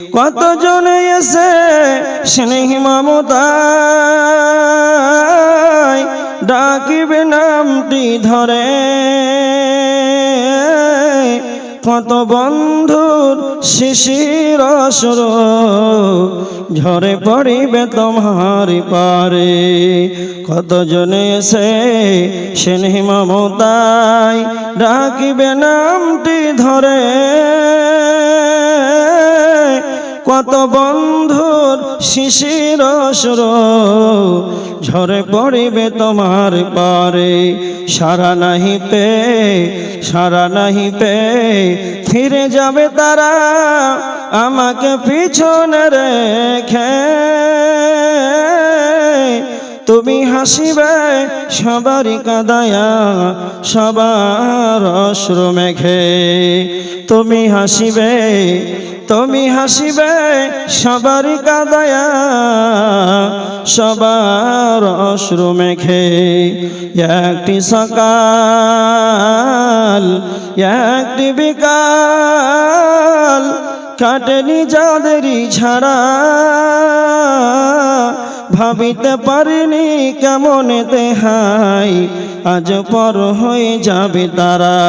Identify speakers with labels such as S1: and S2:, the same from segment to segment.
S1: কতজনে এসে স্নেহ মমতায় ডাকিবে নামটি ধরে? কত বন্ধুর শিশির অসুর ঝরে পড়িবে তোমার পারে? কতজনে এসে স্নেহ মমতায় ডাকিবে নামটি ধরে? কত বন্ধুর শিশির সুর ঝরে পড়িবে তোমার পারে। সারা নাহি পে সারা নাহি পে ফিরে যাবে তারা আমাকে পিছনে রেখে। তুমি হাসিবে সবারই কাদায়া, সবার অশ্রু মেঘে। তুমি হাসিবে তুমি হাসিবে সবার কাদায়া সবার অশ্রু মেখে একটি সকাল একটি বিকাল। কাটেনি যাদেরই ছাড়া। ভাবিতে পারিনি কেমন দেহাই, আজ পর হয়ে যাবে তারা।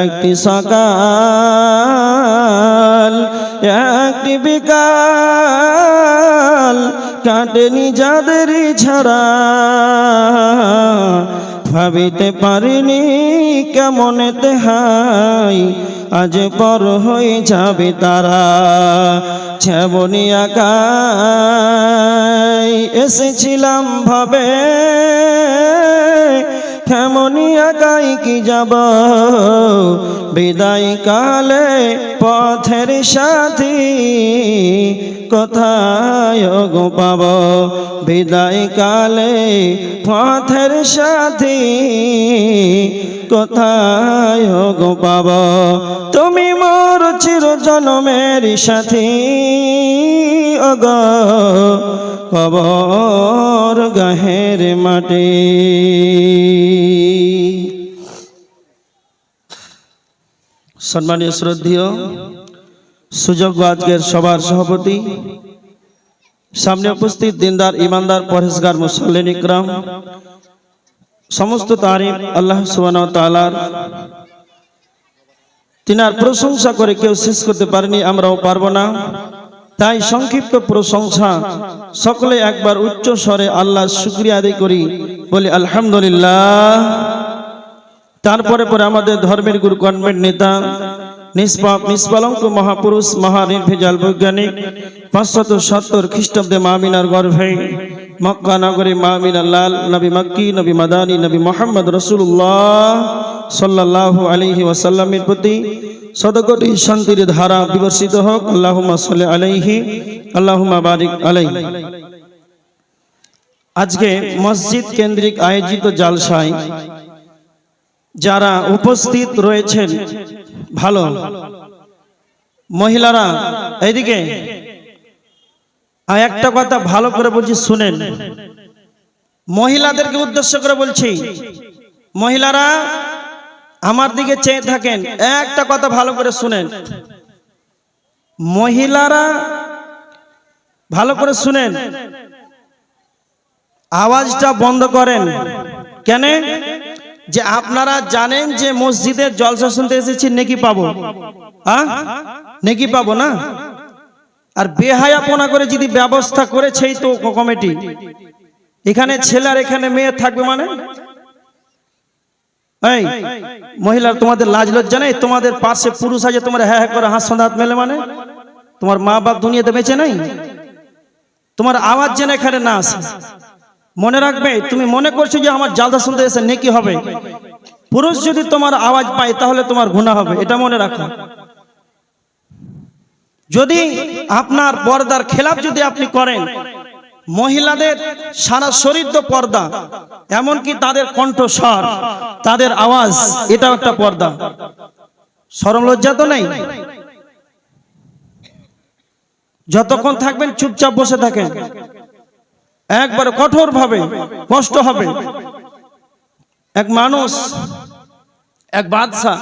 S1: একটি সকাল, একটি বিকাল, কাটেনি যাদেরই ছাড়া। ভাবিতে পারিনি কেমন দেহাই। আজ পর হয়ে যাবে তারা ছবনি আকাই। এসেছিলাম ভাবে কেমনি একাই কি যাব? বিদায় কালে পথের সাথী কোথায় গো পাব? বিদায় কালে পথের সাথী কোথায় গো পাব তুমি মোর চির জনমের সাথী। অগ কবর গাহের মাটি। সম্মানীয় শ্রদ্ধীয়, সুযোগ্য আজকের সবার সভাপতি সামনে উপস্থিত দিনদার, ইমানদার পরেশগার মুসল্লিন ইকরাম, সমস্ত তারিফ আল্লাহ সুবান তালার তিনার প্রশংসা করে কেউ শেষ করতে পারেনি, আমরাও পারব না। তাই সংক্ষিপ্ত প্রশংসা, সকলে একবার উচ্চ স্বরে আল্লাহ শুক্রিয়া আদায় করি, বলি আলহামদুলিল্লাহ। তারপরে পরে আমাদের ধর্মের গুরু কনভেন্ট নেতা, নিষ্পাপ, নিষ্পালঙ্ক মহাপুরুষ, মহানির্ভেজাল বৈজ্ঞানিক পাঁচশত সত্তর খ্রিস্টাব্দে মামিনার গর্ভে মক্কা নগরে মামিনা লাল, নবী মক্কি, নবী মাদানী, নবী মোহাম্মদ রসুল্লাহ সাল্লাহ আলহি ওয়াসাল্লামের প্রতি শতকোটি শান্তির ধারা বিবর্ষিত হোক। আল্লাহুমা সাল্লি আলাইহি আল্লাহুমা বারিক আলাই আজকে মসজিদ কেন্দ্রিক আয়োজিত জালসায় যারা উপস্থিত রয়েছেন, ভালো। মহিলারা, এইদিকে আর একটা কথা ভালো করে বলছি, শুনেন। মহিলাদেরকে উদ্দেশ্য করে বলছি, মহিলারা আমার দিকে চেয়ে থাকেন, একটা কথা ভালো করে শুনেন। মহিলারা ভালো করে শুনেন, আওয়াজটা বন্ধ করেন। কেন? যে আপনারা জানেন যে মসজিদের জলসা শুনতে এসেছি, নেকি পাবো? হ্যাঁ নেকি পাবো না? আর বেহায়াপনা করে যদি ব্যবস্থা করেছেই তো কমিটি, এখানে ছেলে আর এখানে মেয়ে থাকবে মানে? এই মহিলার তোমাদের লাজ লজ্জা নেই? তোমাদের পাশে পুরুষ আছে, তোমার হ্যাঁ হ্যাঁ করে সন্ধাত মেলে মানে? তোমার মা বাপ দুনিয়াতে বেঁচে নাই? তোমার আওয়াজ যেন এখানে না আসে। মনে রাখবে, তুমি মনে করছ যে আমার জালদা শুনতে এসে নেকি হবে। পুরুষ যদি তোমার আওয়াজ পায়, তাহলে তোমার গুণা হবে, এটা মনে রাখো। যদি আপনার পর্দার খেলাপ যদি আপনি করেন, মহিলাদের সারা শরীর তো পর্দা, এমনকি তাদের কণ্ঠস্বর, তাদের আওয়াজ, এটাও একটা পর্দা। সরম লজ্জা তো নেই? যতক্ষণ থাকবেন চুপচাপ বসে থাকেন। একবারে কঠোর ভাবে কষ্ট হবে। এক মানুষ, এক বাদশাহ